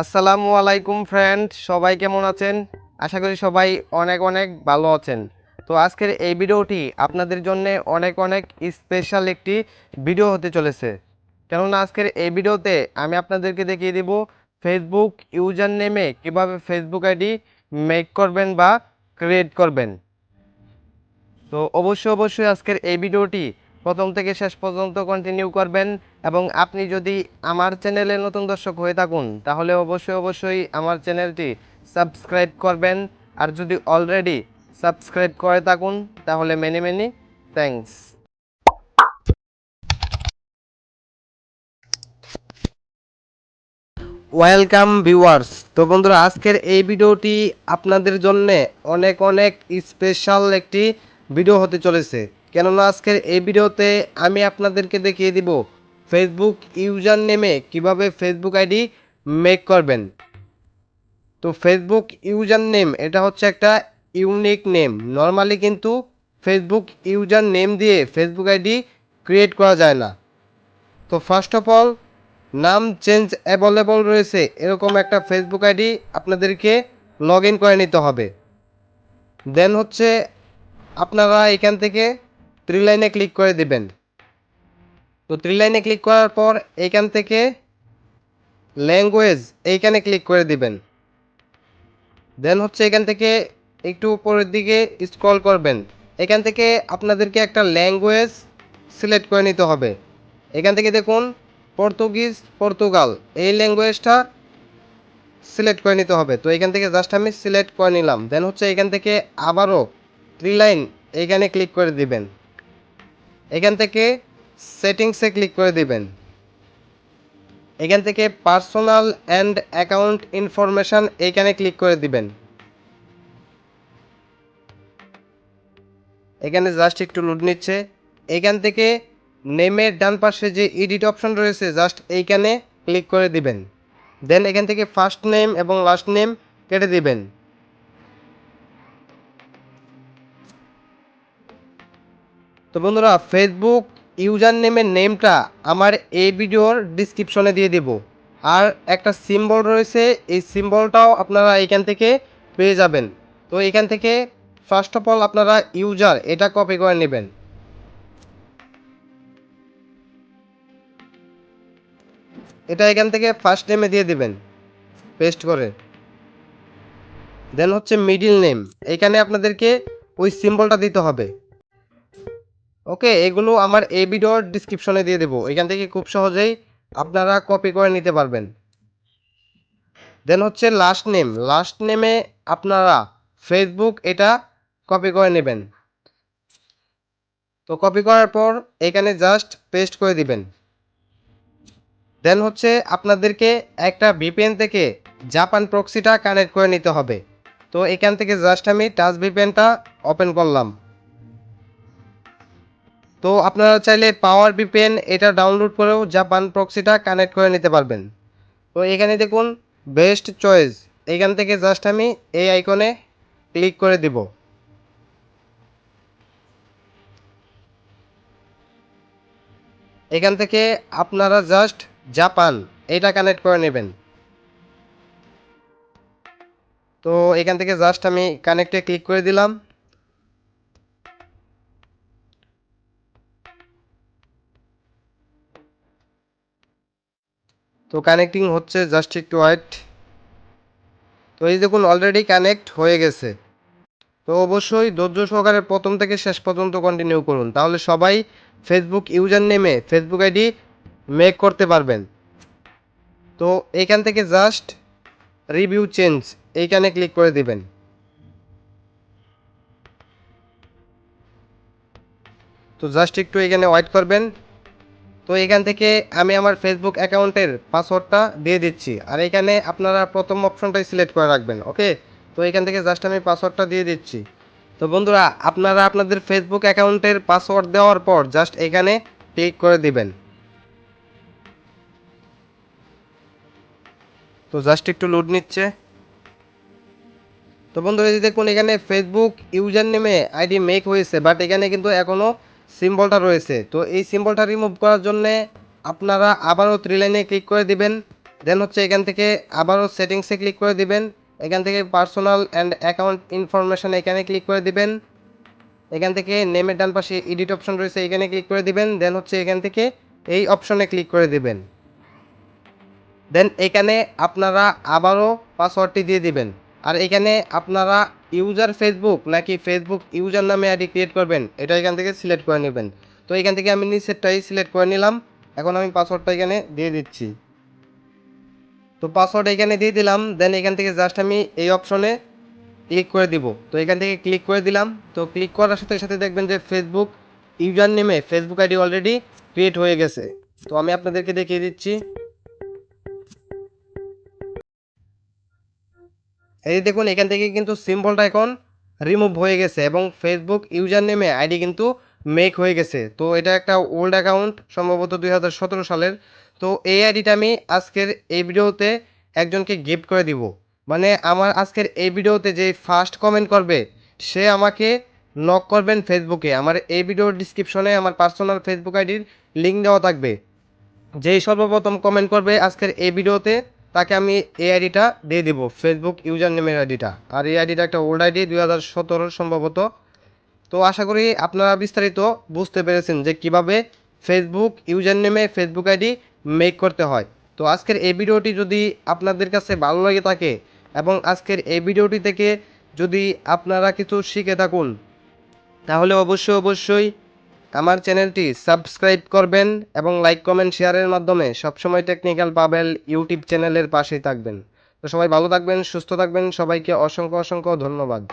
আসসালামু আলাইকুম ফ্রেন্ড সবাই কেমন আছেন? আশা করি সবাই অনেক অনেক ভালো আছেন। তো আজকের এই ভিডিওটি আপনাদের জন্য অনেক অনেক স্পেশাল একটি ভিডিও হতে চলেছে। কেননা আজকের এই ভিডিওতে আমি আপনাদেরকে দেখিয়ে দেব ফেসবুক ইউজার নেমে কীভাবে ফেসবুক আইডি মেক করবেন বা ক্রিয়েট করবেন। তো অবশ্যই অবশ্যই আজকের এই ভিডিওটি প্রথম থেকে শেষ পর্যন্ত কন্টিনিউ করবেন এবং আপনি যদি আমার চ্যানেলে নতুন দর্শক হয়ে থাকুন, তাহলে অবশ্যই অবশ্যই আমার চ্যানেলটি সাবস্ক্রাইব করবেন। আর যদি অলরেডি সাবস্ক্রাইব করে থাকুন, তাহলে many many thanks welcome viewers তো বন্ধুরা, আজকের এই ভিডিওটি আপনাদের জন্য অনেক অনেক স্পেশাল একটি ভিডিও হতে চলেছে। কেননা আজকের এই ভিডিওতে আমি আপনাদেরকে দেখিয়ে দিব ফেসবুক ইউজার নেমে কীভাবে ফেসবুক আইডি মেক করবেন। তো ফেসবুক ইউজার নেম এটা হচ্ছে একটা ইউনিক নেম নর্মালি কিন্তু ফেসবুক ইউজার নেম দিয়ে ফেসবুক আইডি ক্রিয়েট করা যায় না। তো ফার্স্ট অফ অল নাম চেঞ্জ অ্যাভেলেবল রয়েছে, এরকম একটা ফেসবুক আইডি আপনাদেরকে লগ ইন করে নিতে হবে। দেন হচ্ছে, আপনারা এখান থেকে থ্রি লাইনে ক্লিক করে দিবেন। তো থ্রি লাইনে ক্লিক করার পর এখান থেকে ল্যাঙ্গুয়েজ এইখানে ক্লিক করে দিবেন। দেন হচ্ছে এখান থেকে একটু উপরের দিকে স্ক্রল করবেন। এখান থেকে আপনাদেরকে একটা ল্যাঙ্গুয়েজ সিলেক্ট করে নিতে হবে। এখান থেকে দেখুন, পর্তুগিজ, পর্তুগাল, এই ল্যাঙ্গুয়েজটা সিলেক্ট করে নিতে হবে। তো এখান থেকে জাস্ট আমি সিলেক্ট করে নিলাম। দেন হচ্ছে এখান থেকে আবারও থ্রি লাইন এইখানে ক্লিক করে দিবেন। এখান থেকে সেটিংসে ক্লিক করে দিবেন। এখান থেকে পার্সোনাল অ্যান্ড অ্যাকাউন্ট ইনফরমেশান এইখানে ক্লিক করে দিবেন। এখানে জাস্ট একটু লোড নিচ্ছে। এখান থেকে নেমের ডান পাশে যে এডিট অপশন রয়েছে, জাস্ট এইখানে ক্লিক করে দিবেন। দেন এখান থেকে ফার্স্ট নেম এবং লাস্ট নেম কেটে দিবেন। তো বন্ধুরা ফেসবুক ইউজার নেমের নেমটা আমার এই ভিডিওর ডিসক্রিপশনে দিয়ে দেব। আর একটা সিম্বল রয়েছে, এই সিম্বলটাও আপনারা এখান থেকে পেয়ে যাবেন। তো এখান থেকে ফার্স্ট অফ অল আপনারা ইউজার এটা কপি করে নেবেন। এটা এখান থেকে ফার্স্ট নেমে দিয়ে দিবেন পেস্ট করে। দেন হচ্ছে মিডিল নেম এখানে আপনাদেরকে ওই সিম্বলটা দিতে হবে। ওকে, এগুলো আমার এই ভিডিওর ডিসক্রিপশনে দিয়ে দেবো। এখান থেকে খুব সহজেই আপনারা কপি করে নিতে পারবেন। দেন হচ্ছে লাস্ট নেম লাস্ট নেমে আপনারা ফেসবুক এটা কপি করে নেবেন। তো কপি করার পর এখানে জাস্ট পেস্ট করে দিবেন। দেন হচ্ছে আপনাদেরকে একটা ভিপিএন থেকে জাপান প্রক্সিটা কানেক্ট করে নিতে হবে। তো এখান থেকে জাস্ট আমি টাচ ভিপিএনটা ওপেন করলাম। তো আপনারা চাইলে পাওয়ার ভিপিএন এটা ডাউনলোড করেও জাপান প্রক্সিটা কানেক্ট করে নিতে পারবেন। তো এখানে দেখুন বেস্ট চয়েস এখান থেকে জাস্ট আমি এই আইকনে ক্লিক করে দিব। এখান থেকে আপনারা জাস্ট জাপান এটা কানেক্ট করে নেবেন। তো এখান থেকে জাস্ট আমি কানেক্টে ক্লিক করে দিলাম। তো কানেক্টিং হচ্ছে জাস্ট একটু ওয়েট তো এই দেখুন অলরেডি কানেক্ট হয়ে গেছে। তো অবশ্যই ধৈর্য সহকারে প্রথম থেকে শেষ পর্যন্ত কন্টিনিউ করুন। তাহলে সবাই ফেসবুক ইউজার নেমে ফেসবুক আইডি মেক করতে পারবেন। তো এইখান থেকে জাস্ট রিভিউ চেঞ্জ এইখানে ক্লিক করে দিবেন। তো জাস্ট একটু এখানে ওয়েট করবেন। তো এখান থেকে আমি আমার ফেসবুক অ্যাকাউন্টের পাসওয়ার্ডটা দিয়ে দিচ্ছি। আর এখানে আপনারা প্রথম অপশনটাই সিলেক্ট করে রাখবেন ওকে তো এখান থেকে জাস্ট আমি পাসওয়ার্ডটা দিয়ে দিচ্ছি। তো বন্ধুরা, আপনারা আপনাদের ফেসবুক অ্যাকাউন্টের পাসওয়ার্ড দেওয়ার পর জাস্ট এখানে ক্লিক করে দিবেন। তো জাস্ট একটু লোড নিচ্ছে। তো বন্ধুরা দেখুন, এখানে ফেসবুক ইউজার নেমে আইডি মেক হয়েছে বাট এখানে কিন্তু এখনও সিম্বলটা রয়েছে। তো এই সিম্বলটা রিমুভ করার জন্য আপনারা আবারও থ্রি লাইনে ক্লিক করে দিবেন। দেন হচ্ছে এখান থেকে আবারও সেটিংসে ক্লিক করে দিবেন। এখান থেকে পার্সোনাল অ্যান্ড অ্যাকাউন্ট ইনফরমেশন এখানে ক্লিক করে দিবেন। এখান থেকে নেমের ডান পাশে এডিট অপশন রয়েছে, এখানে ক্লিক করে দিবেন। দেন হচ্ছে এখান থেকে এই অপশনে ক্লিক করে দিবেন। দেন এখানে আপনারা আবারও পাসওয়ার্ডটি দিয়ে দিবেন। আর এখানে আপনারা ইউজার ফেসবুক নাকি ফেসবুক ইউজার নামে আইডি ক্রিয়েট করবেন, এটা এখান থেকে সিলেক্ট করে নেবেন। তো এখান থেকে আমি নিচেরটাই সিলেক্ট করে নিলাম, এখন আমি পাসওয়ার্ডটা এখানে দিয়ে দিচ্ছি। তো পাসওয়ার্ড এখানে দিয়ে দিলাম দেন এখান থেকে জাস্ট আমি এই অপশনে ক্লিক করে দিব। তো এখান থেকে ক্লিক করে দিলাম, তো ক্লিক করার সাথে সাথে দেখবেন যে ফেসবুক ইউজার নেমে ফেসবুক আইডি অলরেডি ক্রিয়েট হয়ে গেছে। তো আমি আপনাদেরকে দেখিয়ে দিচ্ছি। এই দেখুন, এখান থেকে কিন্তু সিম্বলটা এখন রিমুভ হয়ে গেছে এবং ফেসবুক ইউজার নেমে আইডি কিন্তু মেক হয়ে গেছে। তো এটা একটা ওল্ড অ্যাকাউন্ট সম্ভবত দুই হাজার সতেরো সালের। তো এই আইডিটা আমি আজকের এই ভিডিওতে একজনকে গিফট করে দিব। মানে আমার আজকের এই ভিডিওতে যে ফার্স্ট কমেন্ট করবে, সে আমাকে নক করবেন ফেসবুকে আমার এই ভিডিওর ডিসক্রিপশনে আমার পার্সোনাল ফেসবুক আইডির লিঙ্ক দেওয়া থাকবে। যেই সর্বপ্রথম কমেন্ট করবে আজকের এই ভিডিওতে তাকে আমি এই আইডিটা দিয়ে দিব ফেসবুক ইউজার নেমের আইডিটা আর এই আইডিটা একটা ওল্ড আইডি দুই হাজার সতেরো সম্ভবত। তো আশা করি আপনারা বিস্তারিত বুঝতে পেরেছেন যে কীভাবে ফেসবুক ইউজার নেমে ফেসবুক আইডি মেক করতে হয়। তো আজকের এই ভিডিওটি যদি আপনাদের কাছে ভালো লাগে থাকে এবং আজকের এই ভিডিওটি থেকে যদি আপনারা কিছু শিখে থাকুন, তাহলে অবশ্যই অবশ্যই আমার চ্যানেলটি সাবস্ক্রাইব করবেন এবং লাইক, কমেন্ট, শেয়ারের মাধ্যমে সবসময় টেকনিক্যাল পাবেল ইউটিউব চ্যানেলের পাশেই থাকবেন। তো সবাই ভালো থাকবেন, সুস্থ থাকবেন, সবাইকে অসংখ্য অসংখ্য ধন্যবাদ।